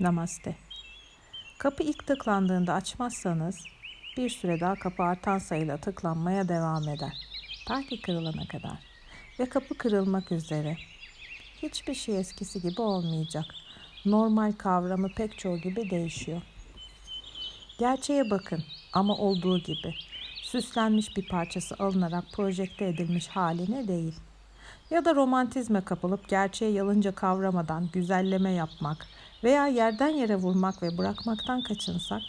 Namaste. Kapı ilk tıklandığında açmazsanız bir süre daha kapı artan sayıyla tıklanmaya devam eder. Ta ki kırılana kadar. Ve kapı kırılmak üzere. Hiçbir şey eskisi gibi olmayacak. Normal kavramı pek çoğu gibi değişiyor. Gerçeğe bakın ama olduğu gibi. Süslenmiş bir parçası alınarak projekte edilmiş haline değil. Ya da romantizme kapılıp gerçeği yalınca kavramadan güzelleme yapmak veya yerden yere vurmak ve bırakmaktan kaçınsak?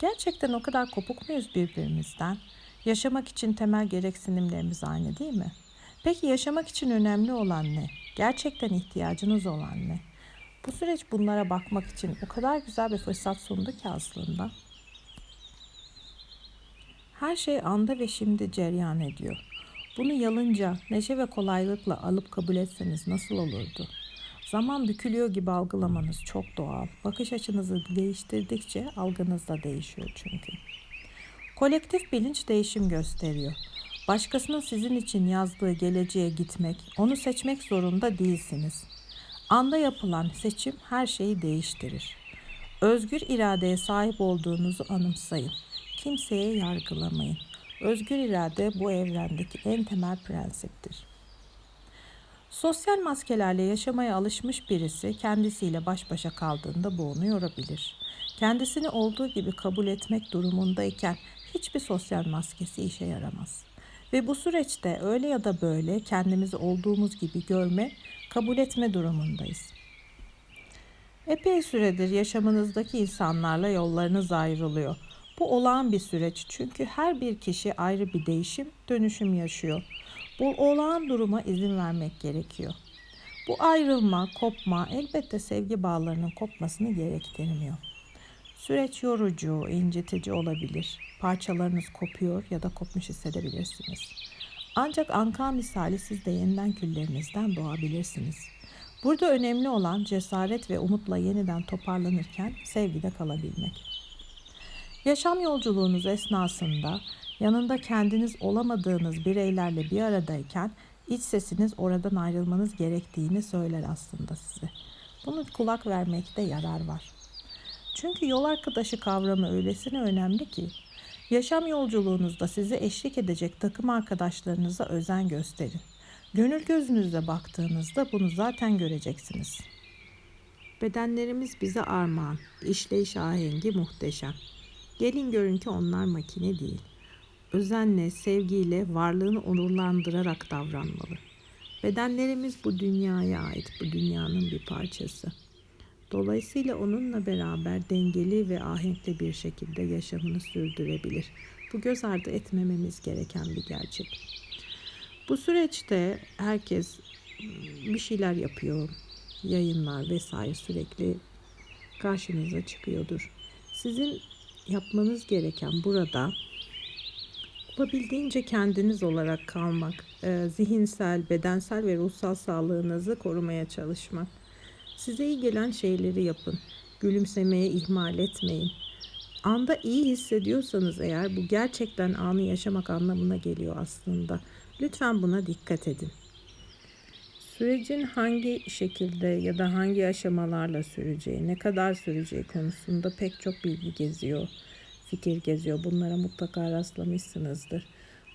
Gerçekten o kadar kopuk muyuz birbirimizden? Yaşamak için temel gereksinimlerimiz aynı değil mi? Peki yaşamak için önemli olan ne? Gerçekten ihtiyacınız olan ne? Bu süreç bunlara bakmak için o kadar güzel bir fırsat sundu ki aslında. Her şey anda ve şimdi cereyan ediyor. Bunu yalınca, neşe ve kolaylıkla alıp kabul etseniz nasıl olurdu? Zaman bükülüyor gibi algılamanız çok doğal. Bakış açınızı değiştirdikçe algınız da değişiyor çünkü. Kolektif bilinç değişim gösteriyor. Başkasının sizin için yazdığı geleceğe gitmek, onu seçmek zorunda değilsiniz. Anda yapılan seçim her şeyi değiştirir. Özgür iradeye sahip olduğunuzu anımsayın. Kimseye yargılamayın. Özgür irade bu evrendeki en temel prensiptir. Sosyal maskelerle yaşamaya alışmış birisi kendisiyle baş başa kaldığında bu onu yorabilir. Kendisini olduğu gibi kabul etmek durumundayken hiçbir sosyal maskesi işe yaramaz. Ve bu süreçte öyle ya da böyle kendimizi olduğumuz gibi görme, kabul etme durumundayız. Epey süredir yaşamınızdaki insanlarla yollarınız ayrılıyor. Bu olağan bir süreç çünkü her bir kişi ayrı bir değişim, dönüşüm yaşıyor. Bu olağan duruma izin vermek gerekiyor. Bu ayrılma, kopma elbette sevgi bağlarının kopmasını gerektirmiyor. Süreç yorucu, incitici olabilir. Parçalarınız kopuyor ya da kopmuş hissedebilirsiniz. Ancak anka misali siz de yeniden küllerinizden doğabilirsiniz. Burada önemli olan cesaret ve umutla yeniden toparlanırken sevgide kalabilmek. Yaşam yolculuğunuz esnasında yanında kendiniz olamadığınız bireylerle bir aradayken iç sesiniz oradan ayrılmanız gerektiğini söyler aslında size. Bunu kulak vermekte yarar var. Çünkü yol arkadaşı kavramı öylesine önemli ki yaşam yolculuğunuzda size eşlik edecek takım arkadaşlarınıza özen gösterin. Gönül gözünüzle baktığınızda bunu zaten göreceksiniz. Bedenlerimiz bize armağan, işleyiş ahengi muhteşem. Gelin görün ki onlar makine değil. Özenle, sevgiyle, varlığını onurlandırarak davranmalı. Bedenlerimiz bu dünyaya ait, bu dünyanın bir parçası. Dolayısıyla onunla beraber dengeli ve ahenkli bir şekilde yaşamını sürdürebilir. Bu göz ardı etmememiz gereken bir gerçek. Bu süreçte herkes bir şeyler yapıyor, yayınlar vesaire sürekli karşınıza çıkıyordur. Sizin yapmanız gereken burada olabildiğince kendiniz olarak kalmak, e, zihinsel, bedensel ve ruhsal sağlığınızı korumaya çalışmak. Size iyi gelen şeyleri yapın. Gülümsemeye ihmal etmeyin. Anda iyi hissediyorsanız eğer bu gerçekten anı yaşamak anlamına geliyor aslında. Lütfen buna dikkat edin. Sürecin hangi şekilde ya da hangi aşamalarla süreceği, ne kadar süreceği konusunda pek çok bilgi geziyor, fikir geziyor. Bunlara mutlaka rastlamışsınızdır.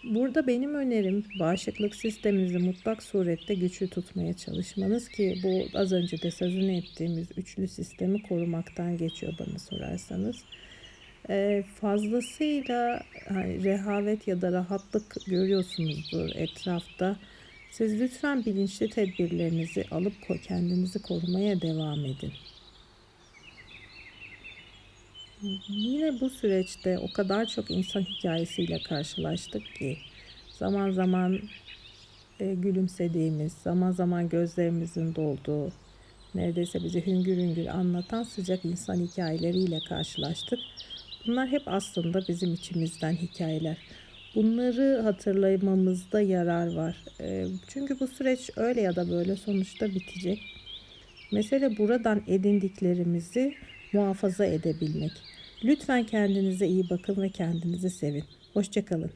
Burada benim önerim bağışıklık sisteminizi mutlak surette güçlü tutmaya çalışmanız ki bu az önce de sözünü ettiğimiz üçlü sistemi korumaktan geçiyor bana sorarsanız. Ee, fazlasıyla hani, rehavet ya da rahatlık görüyorsunuzdur etrafta. Siz lütfen bilinçli tedbirlerinizi alıp kendinizi korumaya devam edin. Yine bu süreçte o kadar çok insan hikayesiyle karşılaştık ki zaman zaman e, gülümsediğimiz, zaman zaman gözlerimizin dolduğu, neredeyse bizi hüngür hüngür anlatan sıcak insan hikayeleriyle karşılaştık. Bunlar hep aslında bizim içimizden hikayeler. Bunları hatırlamamızda yarar var. E, çünkü bu süreç öyle ya da böyle sonuçta bitecek. Mesele buradan edindiklerimizi muhafaza edebilmek. Lütfen kendinize iyi bakın ve kendinizi sevin. Hoşçakalın.